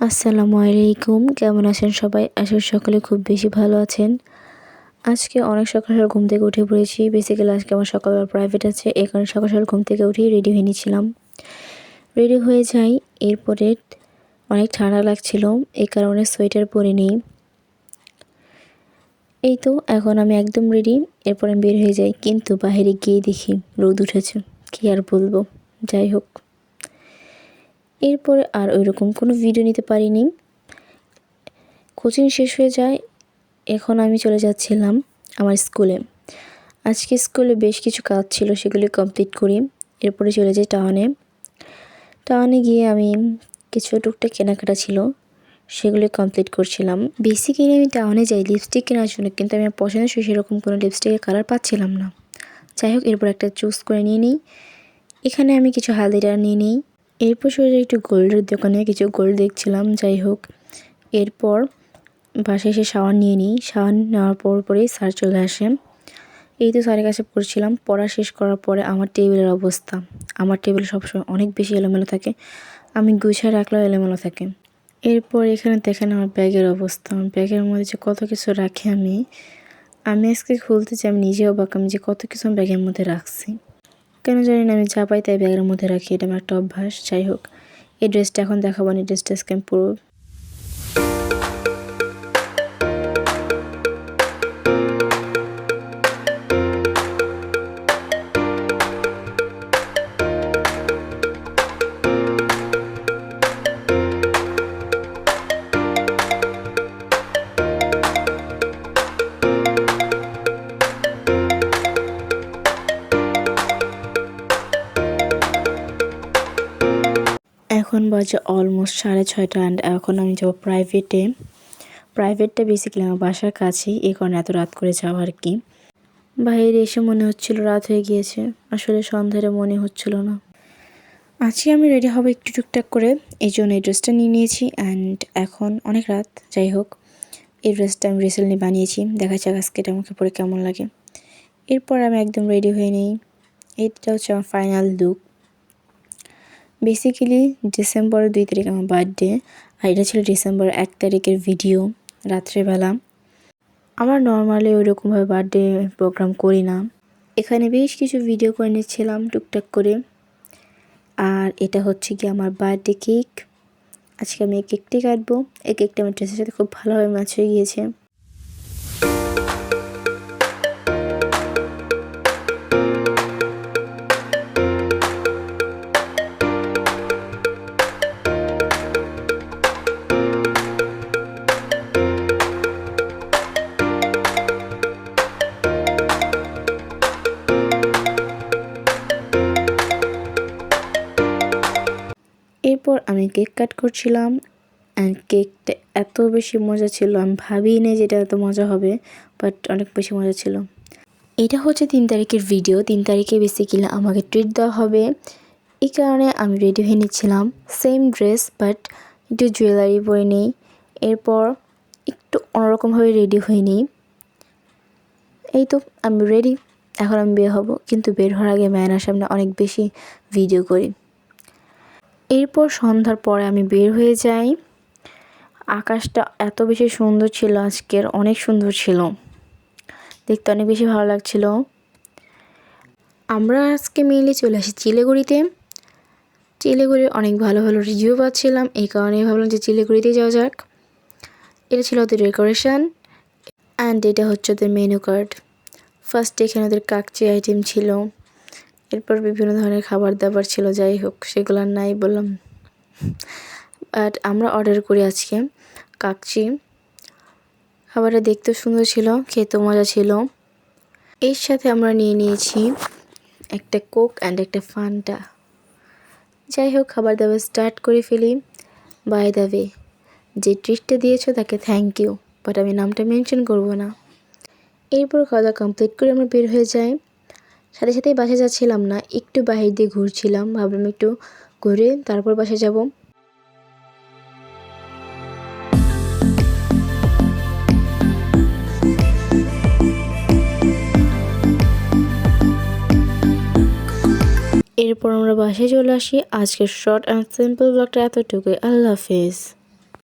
আসসালামু আলাইকুম। কেমন আছেন সবাই? আসলে সকলে খুব বেশি ভালো আছেন। আজকে অনেক সকাল সকাল ঘুম থেকে উঠে পড়েছি। বেসিক্যালি আজকে আমার সকালবেলা প্রাইভেট আছে। এই কারণে সকাল সকাল ঘুম থেকে উঠেই রেডি হয়ে নিয়েছিলাম। রেডি হয়ে যাই। এরপরে অনেক ঠান্ডা লাগছিল। এই কারণে সোয়েটার পরে নিই। এই তো, এখন আমি একদম রেডি এরপর আমি বের হয়ে যাই। কিন্তু বাইরে গিয়ে দেখি রোদ উঠেছে। কী আর বলব? যাই হোক। এরপরে আর ওই রকম কোনো ভিডিও নিতে পারিনি। কোচিং শেষ হয়ে যায়, এখন আমি চলে যাচ্ছিলাম আমার স্কুলে আজকে স্কুলে বেশ কিছু কাজ ছিল, সেগুলি কমপ্লিট করি। এরপরে চলে যাই টাউনে টাউনে গিয়ে আমি কিছু টুকটাক কেনাকাটা ছিল, সেগুলি কমপ্লিট করছিলাম। বেসিক্যালি আমি টাউনে যাই লিপস্টিক কেনার জন্য, কিন্তু আমি আমার পছন্দের সেরকম কোনো লিপস্টিকের কালার পাচ্ছিলাম না। যাই হোক, এরপর একটা চুজ করে নিয়ে নিই। এখানে আমি কিছু হালদিটা নিয়ে নিই। এরপর সোজা একটু গোল্ডের দোকানে, কিছু গোল্ড দেখছিলাম, যাই হোক। এরপর বাসায় এসে শাওয়ার নিয়ে নিই। শাওয়ার নেওয়ার পর পরেই স্যার চলে আসে। এই তো স্যারের কাছে পড়ছিলাম। পড়া শেষ করার পরে আমার টেবিলের অবস্থা। আমার টেবিল সবসময় অনেক বেশি এলোমেলো থাকে। আমি গুছিয়ে রাখলেও এলোমেলো থাকে। এরপর এখানে দেখেন আমার ব্যাগের অবস্থা। ব্যাগের মধ্যে যে কত কিছু রাখি আমি। আমি আজকে খুলতে চাই, আমি নিজেও অবাক, আমি যে কত কিছু আমি ব্যাগের মধ্যে রাখছি। কেন জানি না, আমি যা পাই তাই ব্যাগের মধ্যে রাখি, এটা আমার একটা অভ্যাস। যাই হোক, এই ড্রেসটা এখন দেখাবো না ড্রেসটা আমি পুরো এখন বাজে অলমোস্ট সাড়ে ছয়টা অ্যান্ড এখন আমি যাব প্রাইভেটে প্রাইভেটটা বেসিক্যালি আমার বাসার কাছেই, এই কারণে এত রাত করে যাওয়া আর কি। বাইরে এসে মনে হচ্ছিল রাত হয়ে গিয়েছে, আসলে সন্ধ্যারে মনে হচ্ছিল না। আজকে আমি রেডি হব একটু টুকটাক করে, এই জন্য এই ড্রেসটা নিয়ে নিয়েছি অ্যান্ড এখন অনেক রাত, যাই হোক। এই ড্রেসটা আমি রিসেন্টলি বানিয়েছি দেখা যাক আজকে এটা আমাকে পরে কেমন লাগে। এরপর আমি একদম রেডি হয়ে নিই। এইটা হচ্ছে আমার ফাইনাল লুক বেসিক্যালি ডিসেম্বরের দুই তারিখ আমার বার্থডে আর এটা ছিল ডিসেম্বর এক তারিখের ভিডিও রাত্রেবেলা। আমার নর্মালি ওইরকমভাবে বার্থডে প্রোগ্রাম করি না। এখানে বেশ কিছু ভিডিও করে নিচ্ছিলাম টুকটাক করে। আর এটা হচ্ছে কি আমার বার্থডে কেক আজকে আমি এই কেকটি কাটবো। এই কেকটা আমার ড্রেসের সাথে খুব ভালোভাবে ম্যাচ হয়ে গিয়েছে। এরপর আমি কেক কাট করছিলাম অ্যান্ড কেকটা এত বেশি মজা ছিল। আমি ভাবিই নেই যেটা এত মজা হবে বাট অনেক বেশি মজা ছিল। এটা হচ্ছে তিন তারিখের ভিডিও তিন তারিখে বেসিক্যালি আমাকে ট্রিট দেওয়া হবে। এই কারণে আমি রেডি হয়ে নিচ্ছিলাম। সেম ড্রেস বাট একটু জুয়েলারি পরে নিই। এরপর একটু অন্যরকমভাবে রেডি হয়ে নিই। এই তো, আমি রেডি এখন আমি বের হব। কিন্তু বের হওয়ার আগে ম্যানার সামনে অনেক বেশি ভিডিও করি। এরপর সন্ধ্যার পরে আমি বের হয়ে যাই। আকাশটা এত বেশি সুন্দর ছিল, আজকের অনেক সুন্দর ছিল। দেখতে অনেক বেশি ভালো লাগছিল। আমরা আজকে মেনলি চলে আসি চিলেগুড়িতে। চিলেগুড়ি অনেক ভালো ভালো রিভিউ পাচ্ছিলাম, এই কারণে ভাবলাম যে চিলেগুড়িতে যাওয়া যাক। এটা ছিল ওদের ডেকোরেশন অ্যান্ড এটা হচ্ছে ওদের মেনু কার্ড ফার্স্ট এখানে ওদের কাকচি আইটেম ছিল। এরপর বিভিন্ন ধরনের খাবার দাবার ছিল, যাই হোক, সেগুলো নাই বললাম। বাট আমরা অর্ডার করি আজকে কাকচি। খাবারটা দেখতেও সুন্দর ছিল খেতে মজা ছিল। এর সাথে আমরা নিয়ে নিয়েছি একটা কোক অ্যান্ড একটা ফানটা। যাই হোক খাবার দাবার স্টার্ট করে ফেলি। বাই দ্য ওয়ে যে ট্রিটটা দিয়েছ তাকে থ্যাংক ইউ বাট আমি নামটা মেনশন করব না। এরপর খাওয়া দাওয়া কমপ্লিট করে আমরা বের হয়ে যাই। সাথে সাথেই বাসে যাচ্ছিলাম না, একটু বাহির দিয়ে ঘুরছিলাম। ভাবলাম একটু ঘুরে তারপর বাসে যাব। এরপর আমরা বাসায় চলে আসি। আজকের শর্ট অ্যান্ড সিম্পল ব্লগটা এতটুকুই। আল্লাহ হাফেজ।